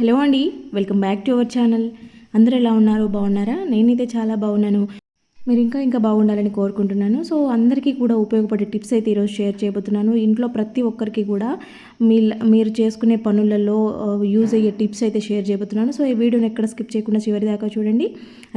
Hello అండి welcome back to our channel. అందరూ ఎలా ఉన్నారు? బాగున్నారా? నేనైతే చాలా బాగున్నాను. మీరు ఇంకా ఇంకా బాగుండాలని కోరుకుంటున్నాను. సో అందరికీ కూడా ఉపయోగపడే టిప్స్ అయితే ఈరోజు షేర్ చేయబోతున్నాను. ఇంట్లో ప్రతి ఒక్కరికి కూడా మీ మీరు చేసుకునే పనులలో యూజ్ అయ్యే టిప్స్ అయితే షేర్ చేయబోతున్నాను. సో ఈ వీడియోని ఎక్కడ స్కిప్ చేయకుండా చివరి దాకా చూడండి.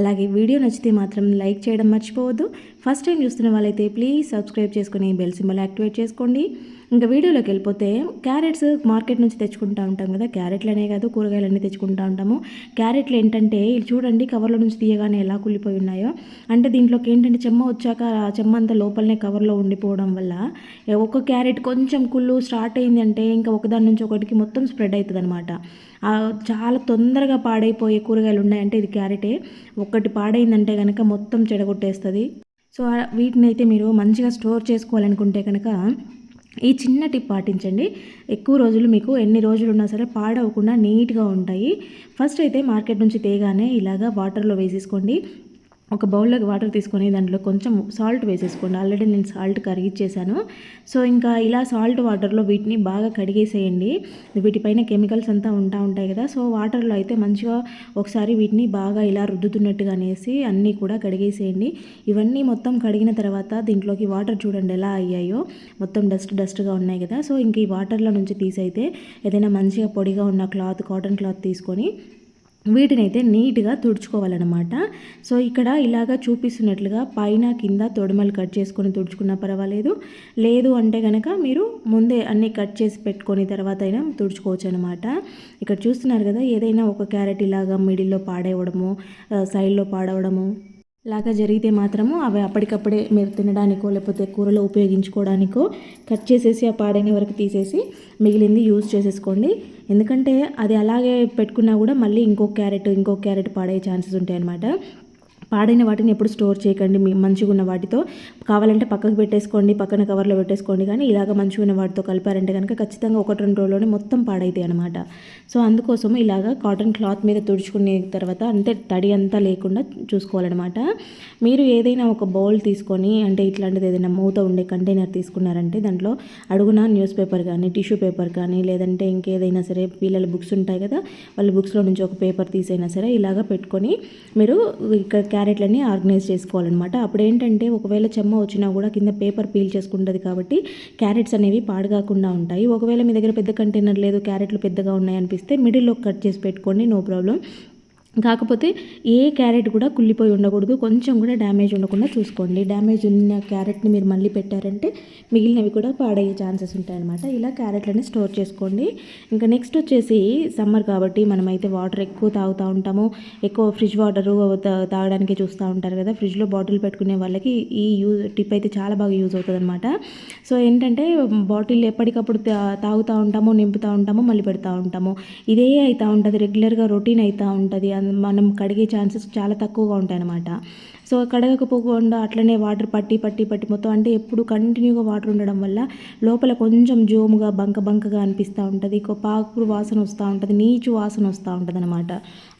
అలాగే వీడియో నచ్చితే మాత్రం లైక్ చేయడం మర్చిపోవద్దు. ఫస్ట్ టైం చూస్తున్న వాళ్ళైతే ప్లీజ్ సబ్స్క్రైబ్ చేసుకుని బెల్ సింబల్ యాక్టివేట్ చేసుకోండి. ఇంకా వీడియోలోకి వెళ్ళిపోతే క్యారెట్స్ మార్కెట్ నుంచి తెచ్చుకుంటూ ఉంటాం కదా. క్యారెట్లనే కాదు కూరగాయలన్నీ తెచ్చుకుంటూ ఉంటాము. క్యారెట్లు ఏంటంటే ఇది చూడండి కవర్లో నుంచి తీయగానే ఎలా కుళ్ళిపోయి ఉన్నాయో. అంటే దీంట్లోకి ఏంటంటే చెమ్మ వచ్చాక ఆ చెమ్మ అంతా లోపలనే కవర్లో ఉండిపోవడం వల్ల ఒక్క క్యారెట్ కొంచెం కుళ్ళు స్టార్ట్ అయింది అంటే ఇంకా ఒకదాని నుంచి ఒకటికి మొత్తం స్ప్రెడ్ అవుతుంది అనమాట చాలా తొందరగా పాడైపోయే కూరగాయలు ఉన్నాయంటే ఇది క్యారెటే. ఒక్కటి పాడైందంటే కనుక మొత్తం చెడగొట్టేస్తుంది. సో వీటిని అయితే మీరు మంచిగా స్టోర్ చేసుకోవాలనుకుంటే కనుక ఈ చిన్న టిప్ పాటించండి. ఎక్కువ రోజులు మీకు ఎన్ని రోజులు ఉన్నా సరే పాడవకుండా నీట్గా ఉంటాయి. ఫస్ట్ అయితే మార్కెట్ నుంచి తేగానే ఇలాగా వాటర్లో వేసేసుకోండి. ఒక బౌల్లోకి వాటర్ తీసుకొని దాంట్లో కొంచెం సాల్ట్ వేసేసుకోండి. ఆల్రెడీ నేను సాల్ట్ కరిగిచ్చేసాను సో ఇంకా ఇలా సాల్ట్ వాటర్లో వీటిని బాగా కడిగేసేయండి. వీటిపైన కెమికల్స్ అంతా ఉంటా ఉంటాయి కదా. సో వాటర్లో అయితే మంచిగా ఒకసారి వీటిని బాగా ఇలా రుద్దుతున్నట్టుగా అనేసి అన్నీ కూడా కడిగేసేయండి. ఇవన్నీ మొత్తం కడిగిన తర్వాత దీంట్లోకి వాటర్ చూడండి ఎలా అయ్యాయో. మొత్తం డస్ట్ డస్ట్గా ఉన్నాయి కదా. సో ఇంక ఈ వాటర్లో నుంచి తీసైతే ఏదైనా మంచిగా పొడిగా ఉన్న క్లాత్ కాటన్ క్లాత్ తీసుకొని వీటిని అయితే నీట్గా తుడుచుకోవాలన్నమాట. సో ఇక్కడ ఇలాగా చూపిస్తున్నట్లుగా పైన కింద తొడమలు కట్ చేసుకొని తుడుచుకున్నా పర్వాలేదు. లేదు అంటే కనుక మీరు ముందే అన్నీ కట్ చేసి పెట్టుకొని తర్వాత అయినా తుడుచుకోవచ్చు అనమాట ఇక్కడ చూస్తున్నారు కదా ఏదైనా ఒక క్యారెట్ ఇలాగా మిడిల్లో పాడేవడము సైడ్లో పాడవడము. లాగా జరిగితే మాత్రము అవి అప్పటికప్పుడే మీరు తినడానికో లేకపోతే కూరలో ఉపయోగించుకోవడానికో కట్ చేసేసి ఆ పాడైన వరకు తీసేసి మిగిలింది యూజ్ చేసేసుకోండి. ఎందుకంటే అది అలాగే పెట్టుకున్నా కూడా మళ్ళీ ఇంకో క్యారెట్ ఇంకో క్యారెట్ పాడే ఛాన్సెస్ ఉంటాయి అన్నమాట పాడైన వాటిని ఎప్పుడు స్టోర్ చేయకండి మీ మంచిగా ఉన్న వాటితో. కావాలంటే పక్కకు పెట్టేసుకోండి పక్కన కవర్లో పెట్టేసుకోండి కానీ ఇలాగ మంచిగా ఉన్న వాటితో కలిపారంటే కనుక ఖచ్చితంగా ఒకటి రెండు రోజుల్లోనే మొత్తం పాడైతాయి అనమాట సో అందుకోసం ఇలాగ కాటన్ క్లాత్ మీద తుడుచుకునే తర్వాత అంటే తడి అంతా లేకుండా చూసుకోవాలన్నమాట. మీరు ఏదైనా ఒక బౌల్ తీసుకొని అంటే ఇట్లాంటిది ఏదైనా మూత ఉండే కంటైనర్ తీసుకున్నారంటే దాంట్లో అడుగున న్యూస్ పేపర్ కానీ టిష్యూ పేపర్ కానీ లేదంటే ఇంకేదైనా సరే పిల్లల బుక్స్ ఉంటాయి కదా వాళ్ళ బుక్స్లో నుంచి ఒక పేపర్ తీసైనా సరే ఇలాగ పెట్టుకొని మీరు ఇక్కడ క్యారెట్లని ఆర్గనైజ్ చేసుకోవాలన్నమాట. అప్పుడు ఏంటంటే ఒకవేళ చెమ్మ వచ్చినా కూడా కింద పేపర్ పీల్ చేసుకుంటుంది కాబట్టి క్యారెట్స్ అనేవి పాడుగాకుండా ఉంటాయి. ఒకవేళ మీ దగ్గర పెద్ద కంటైనర్ లేదు క్యారెట్లు పెద్దగా ఉన్నాయి అనిపిస్తే మిడిల్లో కట్ చేసి పెట్టుకోండి నో ప్రాబ్లం. కాకపోతే ఏ క్యారెట్ కూడా కుళ్ళిపోయి ఉండకూడదు. కొంచెం కూడా డ్యామేజ్ ఉండకుండా చూసుకోండి. డ్యామేజ్ ఉన్న క్యారెట్ని మీరు మళ్ళీ పెట్టారంటే మిగిలినవి కూడా పాడయ్యే ఛాన్సెస్ ఉంటాయన్నమాట. ఇలా క్యారెట్లని స్టోర్ చేసుకోండి. ఇంకా నెక్స్ట్ వచ్చేసి సమ్మర్ కాబట్టి మనమైతే వాటర్ ఎక్కువ తాగుతూ ఉంటాము. ఎక్కువ ఫ్రిడ్జ్ వాటర్ తాగడానికి చూస్తూ ఉంటారు కదా. ఫ్రిడ్జ్లో బాటిల్ పెట్టుకునే వాళ్ళకి ఈ యూజ్ టిప్ అయితే చాలా బాగా యూజ్ అవుతుంది అనమాట సో ఏంటంటే బాటిల్ ఎప్పటికప్పుడు తాగుతూ ఉంటాము నింపుతూ ఉంటాము మళ్ళీ పెడతా ఉంటాము. ఇదే అవుతూ ఉంటుంది. రెగ్యులర్గా రొటీన్ అవుతూ ఉంటుంది. మనం కడిగే ఛాన్సెస్ చాలా తక్కువగా ఉంటాయన్నమాట. సో కడగకపోకుండా అట్లనే వాటర్ పట్టి పట్టి పట్టి మొత్తం అంటే ఎప్పుడు కంటిన్యూగా వాటర్ ఉండడం వల్ల లోపల కొంచెం జోముగా బంక బంకగా అనిపిస్తూ ఉంటుంది. పాకుడు వాసన వస్తూ ఉంటుంది నీచు వాసన వస్తూ ఉంటుంది అనమాట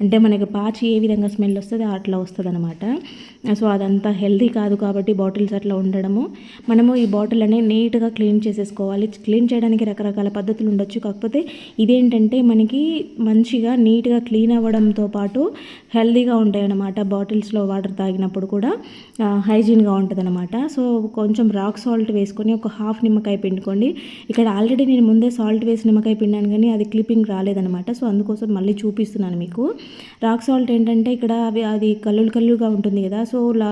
అంటే మనకి పాచి ఏ విధంగా స్మెల్ వస్తుంది అట్లా వస్తుంది అనమాట సో అదంతా హెల్దీ కాదు కాబట్టి బాటిల్స్ అట్లా ఉండడము. మనము ఈ బాటిల్ అనేది నీట్గా క్లీన్ చేసేసుకోవాలి. క్లీన్ చేయడానికి రకరకాల పద్ధతులు ఉండొచ్చు. కాకపోతే ఇదేంటంటే మనకి మంచిగా నీట్గా క్లీన్ అవ్వడంతో పాటు హెల్దీగా ఉంటాయి అన్నమాట బాటిల్స్లో వాటర్ తాగినప్పుడు. చేసేటప్పుడు కూడా హైజీన్గా ఉంటుంది అనమాట సో కొంచెం రాక్ సాల్ట్ వేసుకొని ఒక హాఫ్ నిమ్మకాయ పిండుకోండి. ఇక్కడ ఆల్రెడీ నేను ముందే సాల్ట్ వేసి నిమ్మకాయ పిండాను కానీ అది క్లిప్పింగ్ రాలేదనమాట సో అందుకోసం మళ్ళీ చూపిస్తున్నాను మీకు. రాక్ సాల్ట్ ఏంటంటే ఇక్కడ అది కల్లులు కల్లుగా ఉంటుంది కదా. సో లా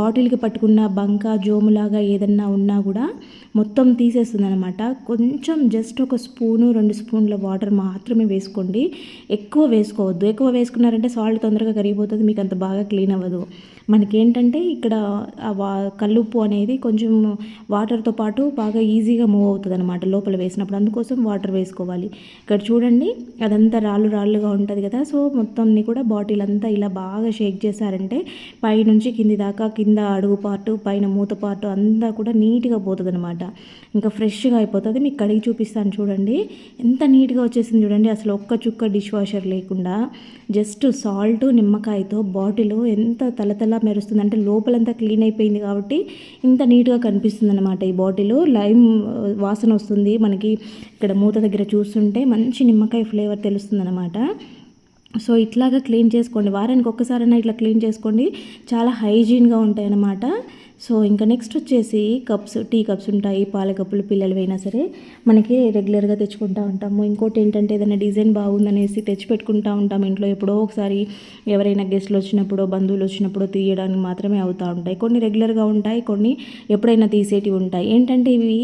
బాటిల్కి పట్టుకున్న బంక జోములాగా ఏదన్నా ఉన్నా కూడా మొత్తం తీసేస్తుంది అనమాట కొంచెం జస్ట్ ఒక స్పూను రెండు స్పూన్ల వాటర్ మాత్రమే వేసుకోండి. ఎక్కువ వేసుకోవద్దు. ఎక్కువ వేసుకున్నారంటే సాల్ట్ తొందరగా కరిగిపోతుంది మీకు అంత బాగా క్లీన్ అవ్వదు. మనకేంటంటే ఇక్కడ కల్లుప్పు అనేది కొంచెం వాటర్తో పాటు బాగా ఈజీగా మూవ్ అవుతుంది అనమాట లోపల వేసినప్పుడు. అందుకోసం వాటర్ వేసుకోవాలి. ఇక్కడ చూడండి అదంతా రాళ్ళు రాళ్ళుగా ఉంటుంది కదా. సో మొత్తంని కూడా బాటిల్ అంతా ఇలా బాగా షేక్ చేశారంటే పైనుంచి కింది దాకా కింద అడుగు పార్టు పైన మూత పార్టు అంతా కూడా నీట్గా పోతుంది అనమాట ఇంకా ఫ్రెష్గా అయిపోతుంది. మీకు కడిగి చూపిస్తాను చూడండి. ఎంత నీట్గా వచ్చేసింది చూడండి. అసలు ఒక్క చుక్క డిష్ వాషర్ లేకుండా జస్ట్ సాల్ట్ నిమ్మకాయతో బాటిల్ ఎంత తలతల మెరుస్తుంది. అంటే లోపలంతా క్లీన్ అయిపోయింది కాబట్టి ఇంత నీట్గా కనిపిస్తుంది అనమాట ఈ బాటిల్. లైమ్ వాసన వస్తుంది మనకి ఇక్కడ మూత దగ్గర చూస్తుంటే మంచి నిమ్మకాయ ఫ్లేవర్ తెలుస్తుంది అనమాట సో ఇట్లాగా క్లీన్ చేసుకోండి. వారానికి ఒక్కసారైనా ఇట్లా క్లీన్ చేసుకోండి. చాలా హైజీన్గా ఉంటాయి అన్నమాట సో ఇంకా నెక్స్ట్ వచ్చేసి కప్స్ టీ కప్స్ ఉంటాయి పాల కప్పులు పిల్లలు అయినా సరే మనకి రెగ్యులర్గా తెచ్చుకుంటూ ఉంటాము. ఇంకోటి ఏంటంటే ఏదైనా డిజైన్ బాగుందనేసి తెచ్చి పెట్టుకుంటూ ఉంటాం. ఇంట్లో ఎప్పుడో ఒకసారి ఎవరైనా గెస్ట్లు వచ్చినప్పుడు బంధువులు వచ్చినప్పుడు తీయడానికి మాత్రమే అవుతూ ఉంటాయి. కొన్ని రెగ్యులర్గా ఉంటాయి కొన్ని ఎప్పుడైనా తీసేటివి ఉంటాయి. ఏంటంటే ఇవి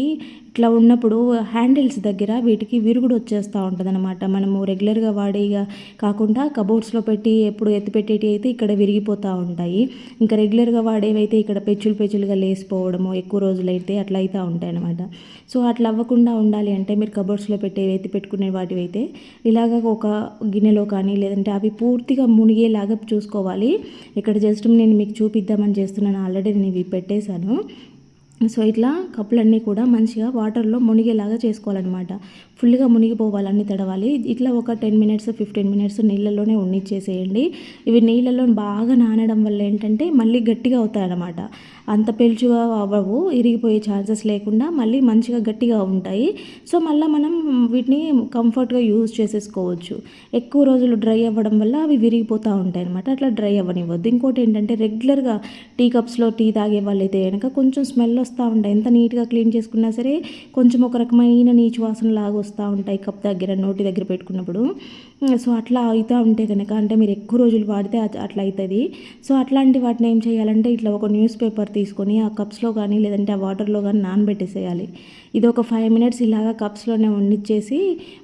ఇట్లా ఉన్నప్పుడు హ్యాండిల్స్ దగ్గర వీటికి విరుగుడు వచ్చేస్తూ ఉంటుంది అనమాట మనము రెగ్యులర్గా వాడేగా కాకుండా కబోర్డ్స్లో పెట్టి ఎప్పుడు ఎత్తిపెట్టేటి అయితే ఇక్కడ విరిగిపోతూ ఉంటాయి. ఇంకా రెగ్యులర్గా వాడేవైతే ఇక్కడ పెచ్చులు పెచ్చులుగా లేసిపోవడము ఎక్కువ రోజులైతే అట్లా అవుతూ ఉంటాయి అనమాట సో అట్లా అవ్వకుండా ఉండాలి అంటే మీరు కబోర్డ్స్లో పెట్టే ఎత్తి పెట్టుకునే వాటివైతే ఇలాగ ఒక గిన్నెలో కానీ లేదంటే అవి పూర్తిగా మునిగేలాగా చూసుకోవాలి. ఇక్కడ జస్ట్ నేను మీకు చూపిద్దామని చేస్తున్నాను. ఆల్రెడీ నేను ఇవి పెట్టేశాను. సో ఇట్లా కప్పులన్నీ కూడా మంచిగా వాటర్లో మునిగేలాగా చేసుకోవాలన్నమాట. ఫుల్గా మునిగిపోవాలన్నీ తడవాలి. ఇట్లా ఒక టెన్ మినిట్స్ ఫిఫ్టీన్ మినిట్స్ నీళ్ళలోనే ఉండిచ్చేసేయండి ఇవి నీళ్ళలో బాగా నానడం వల్ల ఏంటంటే మళ్ళీ గట్టిగా అవుతాయన్నమాట. అంత పెలుచుగా అవ్వవు ఇరిగిపోయే ఛాన్సెస్ లేకుండా మళ్ళీ మంచిగా గట్టిగా ఉంటాయి. సో మళ్ళీ మనం వీటిని కంఫర్ట్గా యూజ్ చేసేసుకోవచ్చు. ఎక్కువ రోజులు డ్రై అవ్వడం వల్ల అవి విరిగిపోతూ ఉంటాయి అనమాట అట్లా డ్రై అవ్వనివ్వద్దు. ఇంకోటి ఏంటంటే రెగ్యులర్గా టీ కప్స్లో టీ తాగే వాళ్ళైతే కనుక కొంచెం స్మెల్ వస్తూ ఉంటాయి. ఎంత నీట్గా క్లీన్ చేసుకున్నా సరే కొంచెం ఒక రకమైన నీచు వాసన లాగా వస్తూ ఉంటాయి. కప్ దగ్గర నోటి దగ్గర పెట్టుకున్నప్పుడు. సో అట్లా అవుతూ ఉంటే కనుక అంటే మీరు ఎక్కువ రోజులు వాడితే అట్లా అవుతుంది. సో అట్లాంటి వాటిని ఏం చేయాలంటే ఇట్లా ఒక న్యూస్ పేపర్ తీసుకొని ఆ కప్స్లో కానీ లేదంటే ఆ వాటర్లో కానీ నానబెట్టేసేయాలి. ఇది ఒక ఫైవ్ మినిట్స్ ఇలాగా కప్స్లోనే వండిచ్చేసి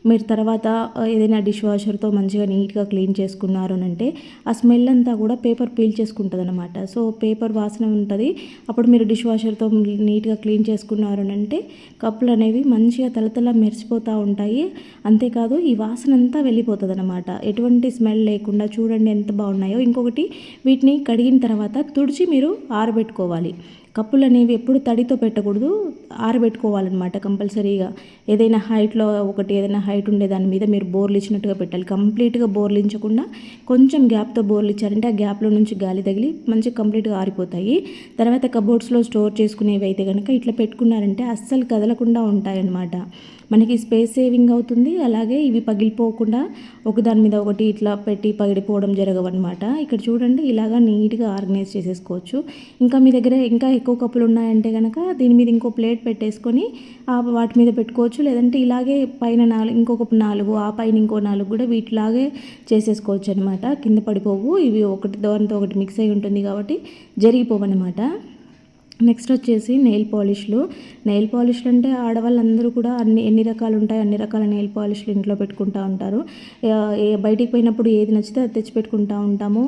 మీరు తర్వాత ఏదైనా డిష్ వాషర్తో మంచిగా నీట్గా క్లీన్ చేసుకున్నారు అని అంటే ఆ స్మెల్ అంతా కూడా పేపర్ పీల్ చేసుకుంటుంది అనమాట సో పేపర్ వాసన ఉంటుంది. అప్పుడు మీరు డిష్ వాషర్తో నీట్గా క్లీన్ చేసుకున్నారు అని అంటే కప్పులు అనేవి మంచిగా తలతల మెరిసిపోతూ ఉంటాయి. అంతేకాదు ఈ వాసన అంతా వెళ్ళిపోతుంది. అనమాట ఎటువంటి స్మెల్ లేకుండా చూడండి ఎంత బాగున్నాయో. ఇంకొకటి వీటిని కడిగిన తర్వాత తుడిచి మీరు ఆరబెట్టుకోవాలి. కప్పులు అనేవి ఎప్పుడు తడితో పెట్టకూడదు ఆరబెట్టుకోవాలన్నమాట కంపల్సరీగా. ఏదైనా హైట్లో ఒకటి ఏదైనా హైట్ ఉండే దాని మీద మీరు బోర్లు ఇచ్చినట్టుగా పెట్టాలి. కంప్లీట్గా బోర్లు ఇచ్చకుండా కొంచెం గ్యాప్తో బోర్లు ఇచ్చారంటే ఆ గ్యాప్లో నుంచి గాలి తగిలి మంచి కంప్లీట్గా ఆరిపోతాయి. తర్వాత కబోర్డ్స్లో స్టోర్ చేసుకునేవి అయితే కనుక ఇట్లా పెట్టుకున్నారంటే అస్సలు కదలకుండా ఉంటాయన్నమాట. మనకి స్పేస్ సేవింగ్ అవుతుంది. అలాగే ఇవి పగిలిపోకుండా ఒకదాని మీద ఒకటి ఇట్లా పెట్టి పగిలిపోవడం జరగవన్నమాట. ఇక్కడ చూడండి ఇలాగా నీట్గా ఆర్గనైజ్ చేసేసుకోవచ్చు. ఇంకా మీ దగ్గర ఇంకా ఎక్కువ కప్పులు ఉన్నాయంటే కనుక దీని మీద ఇంకో ప్లేట్ పెట్టేసుకొని ఆ వాటి మీద పెట్టుకోవచ్చు. లేదంటే ఇలాగే పైన నాలుగు ఇంకొక నాలుగు ఆ పైన ఇంకో నాలుగు కూడా వీటిలాగే చేసేసుకోవచ్చు అనమాట కింద పడిపోవు. ఇవి ఒకటి దానితో ఒకటి మిక్స్ అయి ఉంటుంది కాబట్టి జరిగిపోవు అనమాట నెక్స్ట్ వచ్చేసి నెయిల్ పాలిష్లు. నెయిల్ పాలిష్లు అంటే ఆడవాళ్ళందరూ కూడా అన్ని ఎన్ని రకాలు ఉంటాయి అన్ని రకాల నెయిల్ పాలిష్లు ఇంట్లో పెట్టుకుంటూ ఉంటారు. బయటికి పోయినప్పుడు ఏది నచ్చితే అది తెచ్చి పెట్టుకుంటూ ఉంటాము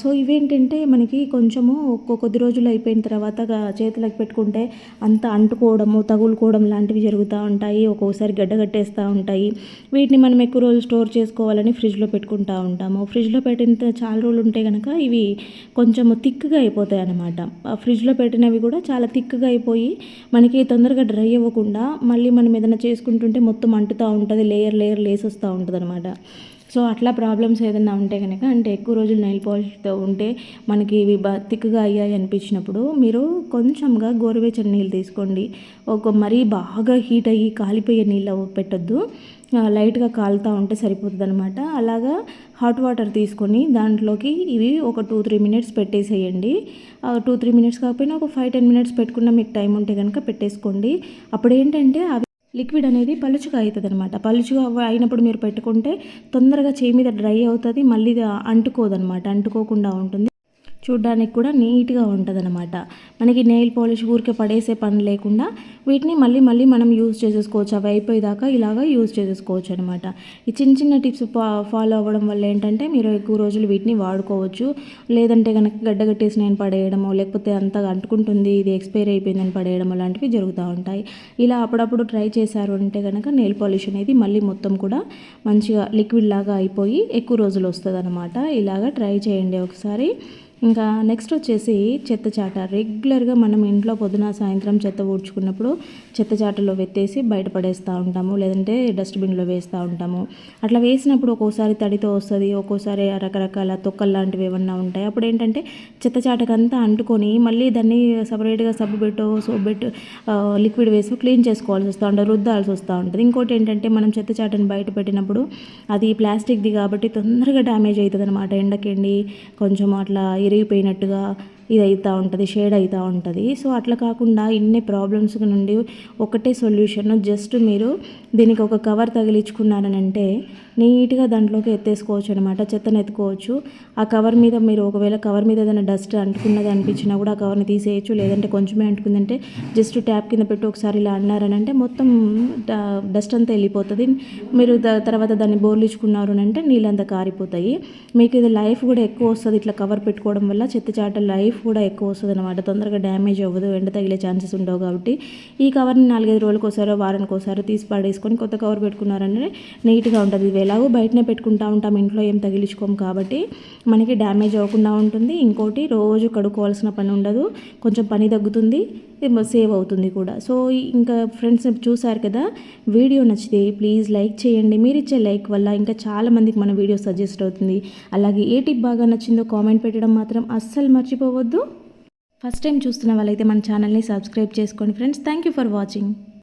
సో ఇవేంటంటే మనకి కొంచెము కొద్ది రోజులు అయిపోయిన తర్వాత చేతులకు పెట్టుకుంటే అంత అంటుకోవడము తగులుకోవడం లాంటివి జరుగుతూ ఉంటాయి. ఒక్కొక్కసారి గడ్డ కట్టేస్తూ ఉంటాయి. వీటిని మనం ఎక్కువ రోజులు స్టోర్ చేసుకోవాలని ఫ్రిడ్జ్లో పెట్టుకుంటూ ఉంటాము. ఫ్రిడ్జ్లో పెట్టిన చాలా రోజులు ఉంటే కనుక ఇవి కొంచెం థిక్గా అయిపోతాయి అన్నమాట ఆ ఫ్రిడ్జ్లో పెట్టినవి కూడా చాలా థిక్గా అయిపోయి మనకి తొందరగా డ్రై అవ్వకుండా మళ్ళీ మనం ఏదైనా చేసుకుంటుంటే మొత్తం అంటుతూ ఉంటుంది లేయర్ లేయర్ లేసి వస్తూ ఉంటుంది అనమాట సో అట్లా ప్రాబ్లమ్స్ ఏదైనా ఉంటే కనుక అంటే ఎక్కువ రోజులు నెయిల్ పాలిష్తో ఉంటే మనకి ఇవి బా థిక్గా అయ్యాయి అనిపించినప్పుడు మీరు కొంచెంగా గోరువెచ్చని నీళ్ళు తీసుకోండి. ఒక మరీ బాగా హీట్ అయ్యి కాలిపోయే నీళ్ళు పెట్టొద్దు. లైట్గా కాలుతూ ఉంటే సరిపోతుంది అనమాట అలాగా హాట్ వాటర్ తీసుకొని దాంట్లోకి ఇవి ఒక టూ త్రీ మినిట్స్ పెట్టేసేయండి. టూ త్రీ మినిట్స్ కాకపోయినా ఒక ఫైవ్ టెన్ మినిట్స్ పెట్టుకున్న మీకు టైం ఉంటే కనుక పెట్టేసుకోండి. అప్పుడు ఏంటంటే అవి లిక్విడ్ అనేది పలుచుగా అవుతుంది అనమాట పలుచుగా అయినప్పుడు మీరు పెట్టుకుంటే తొందరగా చేయి మీద డ్రై అవుతుంది మళ్ళీ అంటుకోదనమాట అంటుకోకుండా ఉంటుంది. చూడ్డానికి కూడా నీట్గా ఉంటుంది అనమాట మనకి నెయిల్ పాలిష్ ఊరికే పడేసే పని లేకుండా వీటిని మళ్ళీ మళ్ళీ మనం యూజ్ చేసేసుకోవచ్చు. అవి అయిపోయేదాకా ఇలాగా యూజ్ చేసేసుకోవచ్చు అనమాట ఈ చిన్న చిన్న టిప్స్ ఫాలో అవ్వడం వల్ల ఏంటంటే మీరు ఎక్కువ రోజులు వీటిని వాడుకోవచ్చు. లేదంటే కనుక గడ్డగట్టేసి నేను పడేయడము లేకపోతే అంతగా అంటుకుంటుంది ఇది ఎక్స్పైర్ అయిపోయిందని పడేయడం లాంటివి జరుగుతూ ఉంటాయి. ఇలా అప్పుడప్పుడు ట్రై చేశారు అంటే కనుక నెయిల్ పాలిష్ అనేది మళ్ళీ మొత్తం కూడా మంచిగా లిక్విడ్ లాగా అయిపోయి ఎక్కువ రోజులు వస్తుంది అనమాట ఇలాగా ట్రై చేయండి ఒకసారి. ఇంకా నెక్స్ట్ వచ్చేసి చెత్త చాట. రెగ్యులర్గా మనం ఇంట్లో పొద్దున సాయంత్రం చెత్త ఊడ్చుకున్నప్పుడు చెత్త చాటలో వెత్తేసి బయట పడేస్తూ ఉంటాము. లేదంటే డస్ట్బిన్లో వేస్తూ ఉంటాము. అట్లా వేసినప్పుడు ఒక్కోసారి తడితో వస్తుంది ఒక్కోసారి రకరకాల తొక్కలు లాంటివి ఏమన్నా ఉంటాయి. అప్పుడు ఏంటంటే చెత్త చాటకంతా అంటుకొని మళ్ళీ దాన్ని సపరేట్గా సబ్బు పెట్టు సోప్ పెట్టు లిక్విడ్ వేసి క్లీన్ చేసుకోవాల్సి వస్తూ ఉంటుంది రుద్దాల్సి వస్తూ ఉంటుంది. ఇంకోటి ఏంటంటే మనం చెత్త చాటను బయట పెట్టినప్పుడు అది ప్లాస్టిక్ది కాబట్టి తొందరగా డ్యామేజ్ అవుతుంది అనమాట ఎండకెండి కొంచెం అట్లా విరిగిపోయినట్టుగా ఇది అవుతూ ఉంటుంది షేడ్ అవుతూ ఉంటుంది. సో అట్లా కాకుండా ఇన్ని ప్రాబ్లమ్స్ నుండి ఒకటే సొల్యూషన్ జస్ట్ మీరు దీనికి ఒక కవర్ తగిలించుకున్నారనంటే నీట్గా దాంట్లోకి ఎత్తేసుకోవచ్చు అనమాట చెత్తను ఎత్తుకోవచ్చు. ఆ కవర్ మీద మీరు ఒకవేళ కవర్ మీద ఏదైనా డస్ట్ అంటుకున్నది అనిపించినా కూడా ఆ కవర్ని తీసేయచ్చు. లేదంటే కొంచెమే అంటుకుందంటే జస్ట్ ట్యాప్ కింద పెట్టి ఒకసారి ఇలా అన్నారని అంటే మొత్తం డస్ట్ అంతా వెళ్ళిపోతుంది. మీరు తర్వాత దాన్ని బోర్లించుకున్నారు అని అంటే నీళ్ళంతా కారిపోతాయి. మీకు ఇది లైఫ్ కూడా ఎక్కువ వస్తుంది ఇట్లా కవర్ పెట్టుకోవడం వల్ల. చెత్త చాట లైఫ్ కూడా ఎక్కువ వస్తుంది అనమాట తొందరగా డ్యామేజ్ అవ్వదు. ఎండ తగిలే ఛాన్సెస్ ఉండవు కాబట్టి. ఈ కవర్ని నాలుగైదు రోజులకు ఒకసారి వారానికి ఒకసారి తీసి పడేసుకొని కొత్త కవర్ పెట్టుకున్నారంటే నీట్గా ఉంటుంది. ఇది ఎలాగో బయటనే పెట్టుకుంటా ఉంటాం ఇంట్లో ఏం తగిలించుకోము కాబట్టి మనకి డ్యామేజ్ అవ్వకుండా ఉంటుంది. ఇంకోటి రోజు కడుక్కోవాల్సిన పని ఉండదు. కొంచెం పని తగ్గుతుంది సేవ్ అవుతుంది కూడా. సో ఇంకా ఫ్రెండ్స్ చూసారు కదా వీడియో నచ్చితే ప్లీజ్ లైక్ చేయండి. మీరు ఇచ్చే లైక్ వల్ల ఇంకా చాలా మందికి మన వీడియో సజెస్ట్ అవుతుంది. అలాగే ఏ టిప్ బాగా నచ్చిందో కామెంట్ పెట్టడం మాత్రం అస్సలు మర్చిపోవద్దు. ఫస్ట్ టైం చూస్తున్న వాళ్ళైతే మన ఛానల్ని సబ్స్క్రైబ్ చేసుకోండి friends. Thank you for watching.